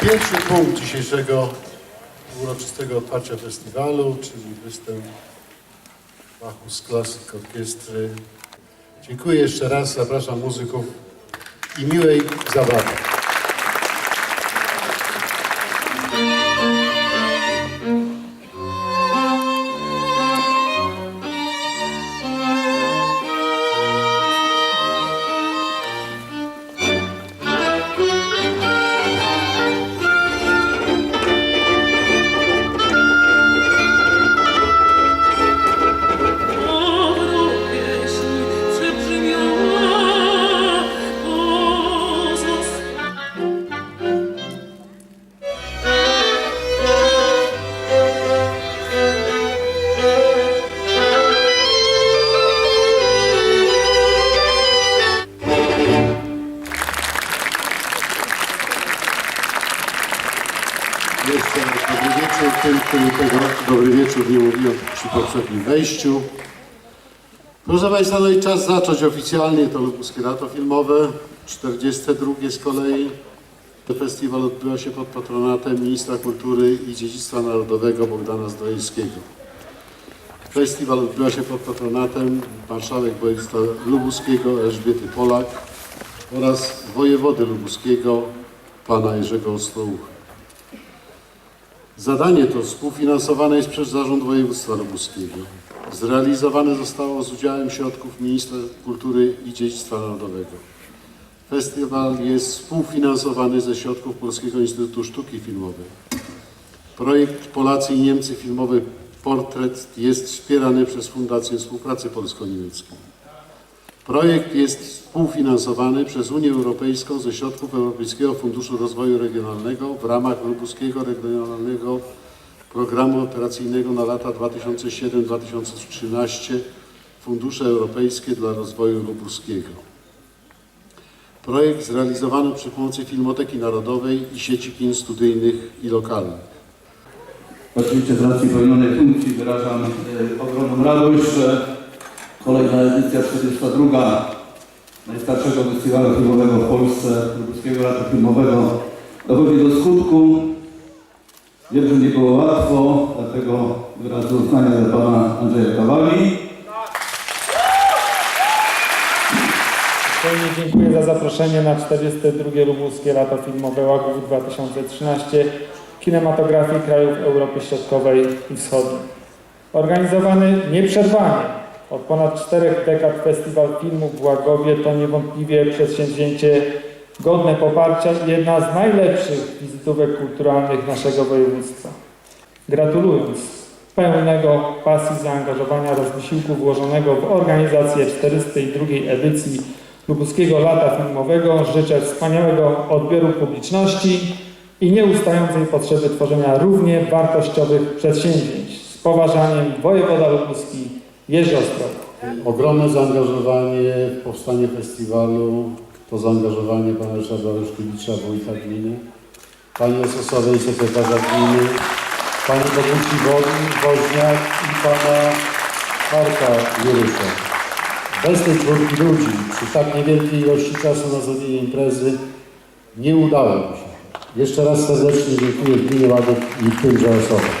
Pierwszy punkt dzisiejszego uroczystego otwarcia festiwalu, czyli występ Bachus Klasyk Orkiestry. Dziękuję jeszcze raz, zapraszam muzyków i miłej zabawy. Jeszcze dobry wieczór tym, którzy tego dobry wieczór nie mówiłem przy poprzednim wejściu. Proszę Państwa, no i czas zacząć oficjalnie to Lubuskie Lato Filmowe, 42 z kolei. Festiwal odbywa się pod patronatem Ministra Kultury i Dziedzictwa Narodowego Bogdana Zdrojewskiego. Festiwal odbywa się pod patronatem marszałek województwa lubuskiego Elżbiety Polak oraz wojewody lubuskiego pana Jerzego Ostrołucha. Zadanie to współfinansowane jest przez Zarząd Województwa Lubuskiego. Zrealizowane zostało z udziałem środków Ministra Kultury i Dziedzictwa Narodowego. Festiwal jest współfinansowany ze środków Polskiego Instytutu Sztuki Filmowej. Projekt Polacy i Niemcy Filmowy Portret jest wspierany przez Fundację Współpracy Polsko-Niemieckiej. Projekt jest współfinansowany przez Unię Europejską ze środków Europejskiego Funduszu Rozwoju Regionalnego w ramach Lubuskiego Regionalnego Programu Operacyjnego na lata 2007-2013 Fundusze Europejskie dla Rozwoju Lubuskiego. Projekt zrealizowany przy pomocy Filmoteki Narodowej i sieci kin studyjnych i lokalnych. Oczywiście z racji pełnionej funkcji wyrażam e, ogromną radość, że kolejna edycja 42 najstarszego festiwalu filmowego w Polsce, Lubuskiego Lata Filmowego, dochodzi do skutku. Wiem, że nie było łatwo, dlatego wyrazy uznania dla pana Andrzeja Kawali. Uprzejmie dziękuję za zaproszenie na 42. Lubuskie Lato Filmowe Łagów 2013 kinematografii krajów Europy Środkowej i Wschodniej. Organizowany nieprzerwanie od ponad czterech dekad Festiwal Filmu w Łagowie to niewątpliwie przedsięwzięcie godne poparcia i jedna z najlepszych wizytówek kulturalnych naszego województwa. Gratulując pełnego pasji, zaangażowania oraz wysiłku włożonego w organizację 402 edycji Lubuskiego Lata Filmowego życzę wspaniałego odbioru publiczności i nieustającej potrzeby tworzenia równie wartościowych przedsięwzięć. Z poważaniem Wojewoda Lubuski Jerzy. Ogromne zaangażowanie w powstanie festiwalu, to zaangażowanie pana Ryszarda Leszkiewicza, wójta gminy, pani Ososowej, sekretarza gminy, pani Boguci Woźniak i pana Marka Jurysza. Bez tej czwórki ludzi, przy tak niewielkiej ilości czasu na zrobienie imprezy, nie udało mi się. Jeszcze raz serdecznie dziękuję gminie Ładów i tymże osobom.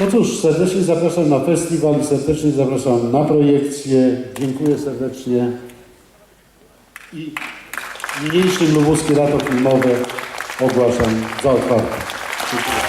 No cóż, serdecznie zapraszam na festiwal i serdecznie zapraszam na projekcję. Dziękuję serdecznie. I niniejszym Lubuskie Lato Filmowe ogłaszam za otwarte. Dziękuję.